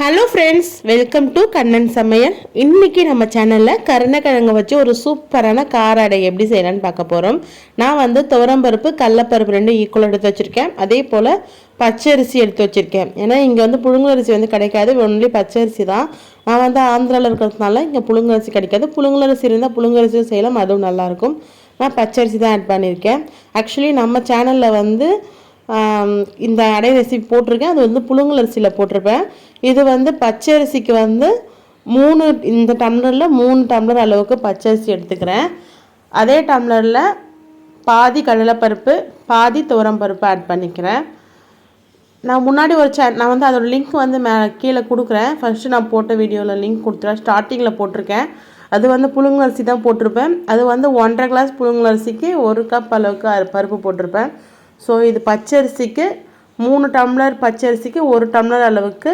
Hello friends welcome to Kannan சமையல் இன்றைக்கி நம்ம சேனலில் கருணக்கிழங்கு வச்சு ஒரு சூப்பரான கார அடை எப்படி செய்யலான்னு பார்க்க போகிறோம் நான் வந்து துவரம்பருப்பு கடலப்பருப்பு ரெண்டும் ஈக்குவல் எடுத்து வச்சுருக்கேன். அதே போல் பச்சரிசி எடுத்து வச்சுருக்கேன். ஏன்னா இங்கே வந்து புழுங்கலரிசி வந்து கிடைக்காது. ஒன்லி பச்சரிசி தான். நான் வந்து ஆந்திராவில் இருக்கிறதுனால இங்கே புழுங்கலரிசி கிடைக்காது. புழுங்கலரிசி இருந்தால் புழுங்கரிசியும் செய்யலாம். அதுவும் நல்லாயிருக்கும் நான் பச்சரிசி தான் ஆட் பண்ணியிருக்கேன். ஆக்சுவலி நம்ம சேனலில் வந்து இந்த அடை ரெசிபி போட்டிருக்கேன். அது வந்து புழுங்கலரிசியில் போட்டிருப்பேன். இது வந்து பச்சை அரிசிக்கு வந்து மூணு இந்த டம்ளரில் மூணு டம்ளர் அளவுக்கு பச்சரிசி எடுத்துக்கிறேன். அதே டம்ளரில் பாதி கடலைப்பருப்பு பாதி துவரம்பருப்பு ஆட் பண்ணிக்கிறேன். நான் முன்னாடி ஒரு சே நான் வந்து அதோட லிங்க் வந்து மே கீழே கொடுக்குறேன். ஃபஸ்ட்டு நான் போட்ட வீடியோவில் லிங்க் கொடுத்துருவேன் ஸ்டார்டிங்கில் போட்டிருக்கேன். அது வந்து புழுங்கரிசி தான் போட்டிருப்பேன். அது வந்து ஒன்றரை கிளாஸ் புழுங்கரிசிக்கு ஒரு கப் அளவுக்கு பருப்பு போட்டிருப்பேன். ஸோ இது பச்சரிசிக்கு மூணு டம்ளர் பச்சரிசிக்கு ஒரு டம்ளர் அளவுக்கு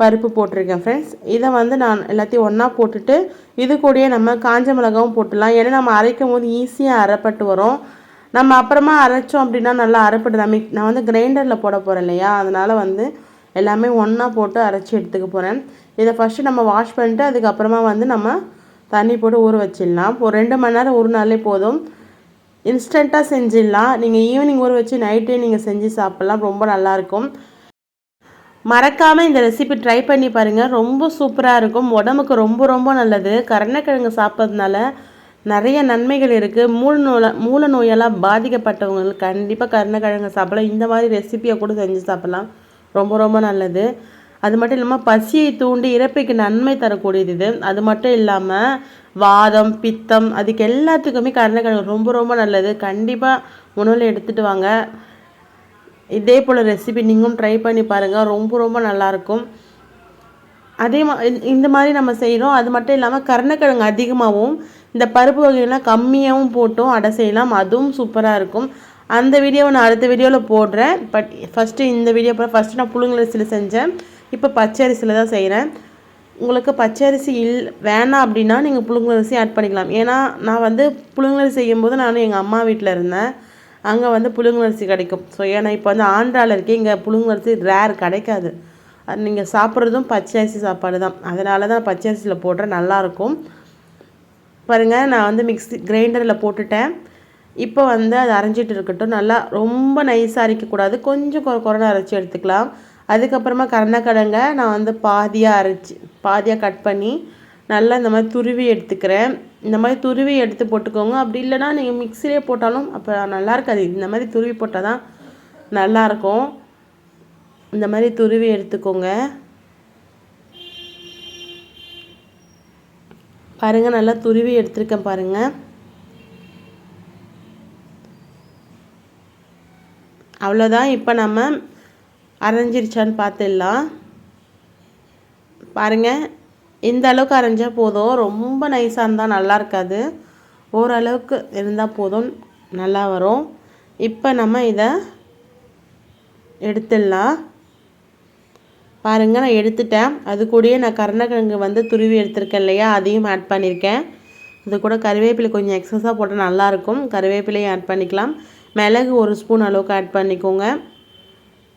பருப்பு போட்டிருக்கேன் ஃப்ரெண்ட்ஸ் இதை வந்து நான் எல்லாத்தையும் ஒன்றா போட்டுட்டு இது கூடயே நம்ம காஞ்ச மிளகாவும் போட்டுடலாம். ஏன்னா நம்ம அரைக்கும் போது ஈஸியாக அரைப்பட்டு வரும். நம்ம அப்புறமா அரைச்சோம் அப்படின்னா நல்லா அரைப்பட்டு நம்ம நான் வந்து கிரைண்டரில் போட போகிறேன் இல்லையா? அதனால் வந்து எல்லாமே ஒன்றா போட்டு அரைச்சி எடுத்துக்க போகிறேன் இதை ஃபஸ்ட்டு நம்ம வாஷ் பண்ணிட்டு அதுக்கப்புறமா வந்து நம்ம தண்ணி போட்டு ஊற வச்சிடலாம். ஒரு ரெண்டு மணி நேரம் ஊறினாலே போதும். இன்ஸ்டண்ட்டாக செஞ்சிடலாம். நீங்கள் ஈவினிங் ஊற வச்சு நைட்டே நீங்கள் செஞ்சு சாப்பிட்லாம். ரொம்ப நல்லாயிருக்கும் மறக்காமல் இந்த ரெசிபி ட்ரை பண்ணி பாருங்கள் ரொம்ப சூப்பராக இருக்கும். உடம்புக்கு ரொம்ப ரொம்ப நல்லது. கருணக்கிழங்கு சாப்பிட்றதுனால நிறைய நன்மைகள் இருக்குது மூல நோய் மூல நோயெல்லாம் பாதிக்கப்பட்டவங்களுக்கு கண்டிப்பாக கருணக்கிழங்கு சாப்பிடலாம். இந்த மாதிரி ரெசிபியை கூட செஞ்சு சாப்பிட்லாம். ரொம்ப ரொம்ப நல்லது. அது மட்டும் இல்லாமல் பசியை தூண்டி இறப்பைக்கு நன்மை தரக்கூடியது இது. அது மட்டும் இல்லாமல் வாதம் பித்தம் அதுக்கு எல்லாத்துக்குமே கருணக்கிழங்கு ரொம்ப ரொம்ப நல்லது. கண்டிப்பாக உணவில் எடுத்துகிட்டு வாங்க. இதே போல் ரெசிபி நீங்களும் ட்ரை பண்ணி பாருங்கள் ரொம்ப ரொம்ப நல்லாயிருக்கும். அதே மா இந்த- மாதிரி நம்ம செய்கிறோம் அது மட்டும் இல்லாமல் கருணக்கிழங்கு அதிகமாகவும் இந்த பருப்பு வகையெல்லாம் கம்மியாகவும் போட்டும் அடை செய்யலாம். அதுவும் சூப்பராக இருக்கும். அந்த வீடியோவை நான் அடுத்த வீடியோவில் போடுறேன். பட் ஃபஸ்ட்டு இந்த வீடியோ ஃபஸ்ட்டு நான் புழுங்கலரிசியில் செஞ்சேன். இப்போ பச்சரிசியில் தான் செய்கிறேன் உங்களுக்கு பச்சரிசி இல் வேணாம் அப்படின்னா நீங்கள் புழுங்கலரிசி ஆட் பண்ணிக்கலாம். ஏன்னா நான் வந்து புழுங்கலரிசி செய்யும்போது நான் எங்கள் அம்மா வீட்டில் இருந்தேன். அங்கே வந்து புழுங்கலரிசி கிடைக்கும். ஸோ ஏன்னா இப்போ வந்து ஆந்திராவில் இருக்கே இங்கே புழுங்கலரிசி ரேர் கிடைக்காது. அது நீங்கள் சாப்பிட்றதும் பச்சை அரிசி சாப்பாடு தான். அதனால தான் பச்சை அரிசியில் போடுறேன் நல்லாயிருக்கும் பாருங்கள் நான் வந்து மிக்ஸி கிரைண்டரில் போட்டுட்டேன். இப்போ வந்து அது அரைஞ்சிட்டு இருக்கட்டும். நல்லா ரொம்ப நைஸாக அரைக்கக்கூடாது. கொஞ்சம் கொ கொரோனா அரைச்சி எடுத்துக்கலாம். அதுக்கப்புறமா கருணக்கிழங்க நான் வந்து பாதியாக அரைச்சி பாதியாக கட் பண்ணி நல்லா இந்த மாதிரி துருவி எடுத்துக்கிறேன். இந்த மாதிரி துருவி எடுத்து போட்டுக்கோங்க. அப்படி இல்லைனா நீங்கள் மிக்சிலே போட்டாலும் அப்போ நல்லா இருக்காது. இந்த மாதிரி துருவி போட்டால் தான் நல்லாயிருக்கும் இந்த மாதிரி துருவி எடுத்துக்கோங்க. பாருங்க நல்லா துருவி எடுத்திருக்கேன் பாருங்க. அவ்வளோதான் இப்போ நம்ம அரைஞ்சிருச்சான்னு பார்த்துடலாம். பாருங்க இந்த அளவுக்கு அரைஞ்சால் போதும். ரொம்ப நைஸாக இருந்தால் நல்லா இருக்காது. ஓரளவுக்கு இருந்தால் போதும். நல்லா வரும். இப்போ நம்ம இதை எடுத்துடலாம். பாருங்கள் நான் எடுத்துட்டேன். அது கூடயே நான் கருணக்கிழங்கு வந்து துருவி எடுத்திருக்கேன் இல்லையா? அதையும் ஆட் பண்ணியிருக்கேன் இது கூட கருவேப்பிலை கொஞ்சம் எக்ஸஸாக போட்டால் நல்லாயிருக்கும் கருவேப்பிலையும் ஆட் பண்ணிக்கலாம். மிளகு ஒரு ஸ்பூன் அளவுக்கு ஆட் பண்ணிக்கோங்க.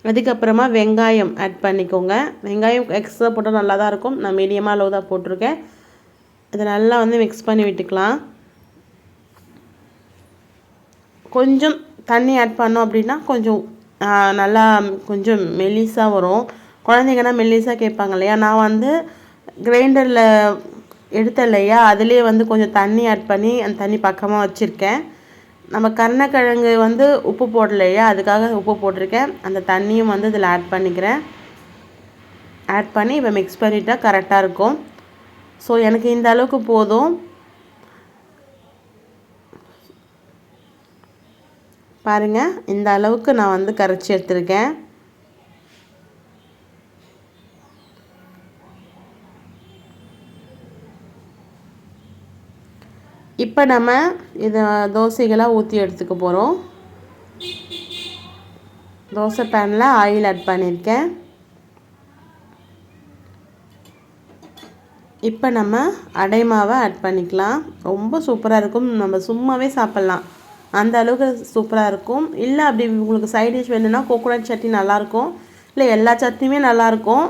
அதுக்கப்புறமா வெங்காயம் ஆட் பண்ணிக்கோங்க. வெங்காயம் எக்ஸ்ட்ரா போட்டால் நல்லா தான் இருக்கும். நான் மீடியமாக அளவு தான் போட்டிருக்கேன். இதை நல்லா வந்து மிக்ஸ் பண்ணி விட்டுக்கலாம். கொஞ்சம் தண்ணி ஆட் பண்ணோம் அப்படின்னா கொஞ்சம் நல்லா கொஞ்சம் மெல்லிஸாக வரும். குழந்தைங்கன்னா மெல்லிஸாக கேட்பாங்க இல்லையா? நான் வந்து கிரைண்டரில் எடுத்தேன் இல்லையா அதுலேயே வந்து கொஞ்சம் தண்ணி ஆட் பண்ணி அந்த தண்ணி பக்கமாக வச்சுருக்கேன். நம்ம கருணக்கிழங்கு வந்து உப்பு போடலையா? அதுக்காக உப்பு போட்டிருக்கேன். அந்த தண்ணியும் வந்து இதில் ஆட் பண்ணிக்கிறேன். ஆட் பண்ணி இப்போ மிக்ஸ் பண்ணிட்டால் கரெக்டாக இருக்கும். ஸோ எனக்கு இந்த அளவுக்கு போதும். பாருங்க இந்த அளவுக்கு நான் வந்து கரைச்சி எடுத்திருக்கேன். இப்போ நம்ம இதை தோசைகளாக ஊற்றி எடுத்துக்க போகிறோம் தோசை பேனில் ஆயில் ஆட் பண்ணியிருக்கேன் இப்போ நம்ம அடை மாவை ஆட் பண்ணிக்கலாம். ரொம்ப சூப்பராக இருக்கும். நம்ம சும்மாவே சாப்பிட்லாம். அந்த அளவுக்கு சூப்பராக இருக்கும். இல்லை அப்படி உங்களுக்கு சைட் டிஷ் வேணும்னா கோகோனட் சட்னி நல்லாயிருக்கும் இல்லை எல்லா சட்னியுமே நல்லாயிருக்கும்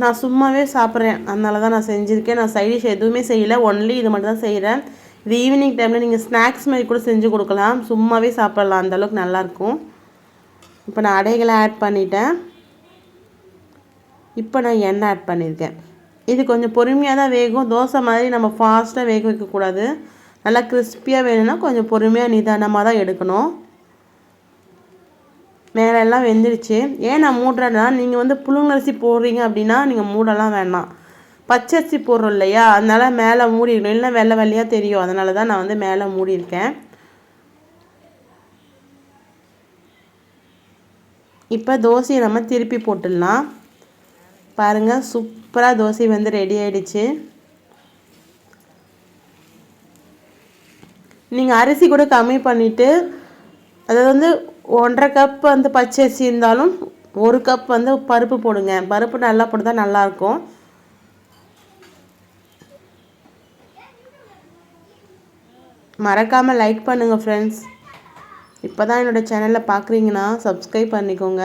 நான் சும்மாவே சாப்பிட்றேன். அதனால தான் நான் செஞ்சுருக்கேன். நான் சைடிஷ் எதுவுமே செய்யலை. ஒன்லி இது மட்டும் தான் செய்கிறேன் இது ஈவினிங் டைமில் நீங்கள் ஸ்நாக்ஸ் மாதிரி கூட செஞ்சு கொடுக்கலாம். சும்மாவே சாப்பிட்லாம். அந்தளவுக்கு நல்லாயிருக்கும் இப்போ நான் அடைகளை ஆட் பண்ணிட்டேன். இப்போ நான் எண்ணெய் ஆட் பண்ணியிருக்கேன். இது கொஞ்சம் பொறுமையாக தான் வேகும். தோசை மாதிரி நம்ம ஃபாஸ்ட்டாக வேக வைக்கக்கூடாது நல்லா கிறிஸ்பியாக வேணும்னா கொஞ்சம் பொறுமையாக நிதானமாக தான் எடுக்கணும். மேலெல்லாம் வெந்துடுச்சு ஏன் நான் மூடுறேன்னா நீங்கள் வந்து புழுங்கரிசி போடுறீங்க அப்படின்னா நீங்கள் மூடலாம் வேண்டாம் பச்சரிசி போடுறோம் இல்லையா? அதனால் மேலே மூடிடணும். இல்லைன்னா வெள்ளை வெள்ளையாக தெரியும். அதனால தான் நான் வந்து மேலே மூடியிருக்கேன். இப்போ தோசையை நம்ம திருப்பி போட்டுடலாம். பாருங்கள் சூப்பராக தோசை வந்து ரெடி ஆகிடுச்சு நீங்கள் அரிசி கூட கம்மி பண்ணிவிட்டு அதாவது வந்து ஒன்றரை கப் வந்து பச்சரிசி இருந்தாலும் ஒரு கப் வந்து பருப்பு போடுங்க. பருப்பு நல்லா போட்டு தான் நல்லாயிருக்கும் மறக்காமல் லைக் பண்ணுங்கள் ஃப்ரெண்ட்ஸ் இப்போ தான் என்னோடய சேனலில் பார்க்குறீங்கன்னா சப்ஸ்கிரைப் பண்ணிக்கோங்க.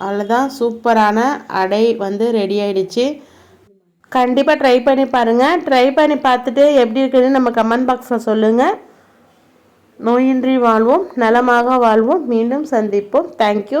அவ்வளோதான் சூப்பரான அடை வந்து ரெடி ஆகிடுச்சு கண்டிப்பாக ட்ரை பண்ணி பாருங்கள் ட்ரை பண்ணி பார்த்துட்டு எப்படி இருக்குதுன்னு நம்ம கமெண்ட் பாக்ஸில் சொல்லுங்கள் நோயின்றி வாழ்வோம் நலமாக வாழ்வோம். மீண்டும் சந்திப்போம். தேங்க்யூ